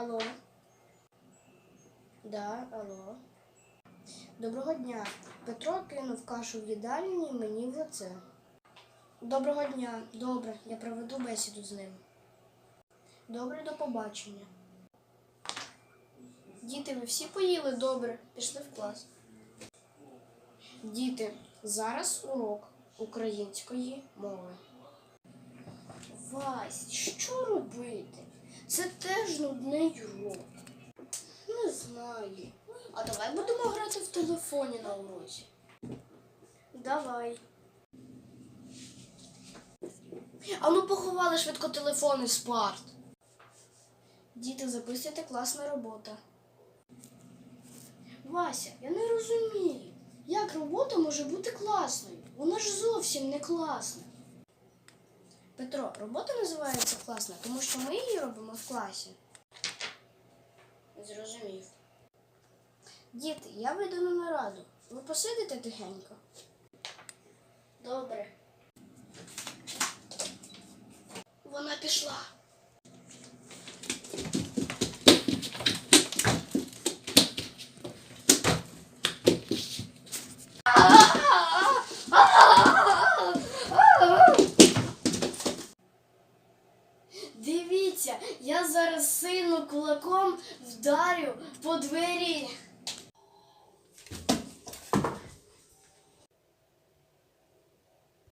Алло. Да, алло. Доброго дня. Петро кинув кашу в їдальні мені в лице. Доброго дня. Добре, я проведу бесіду з ним. Добре, до побачення. Діти, ви всі поїли добре, пішли в клас. Діти, зараз урок української мови. Вась, що робити? Це теж нудний урок. Не знаю. А давай будемо грати в телефоні на уроці. Давай. А ну поховали швидко телефони з парт. Діти, записуйте класна робота. Вася, я не розумію, як робота може бути класною. Вона ж зовсім не класна. Петро, робота називається класна, тому що ми її робимо в класі. Зрозумів. Діти, я вийду на нараду. Ви посидите тихенько. Добре. Вона пішла. Дивіться, я зараз сину кулаком вдарю по двері.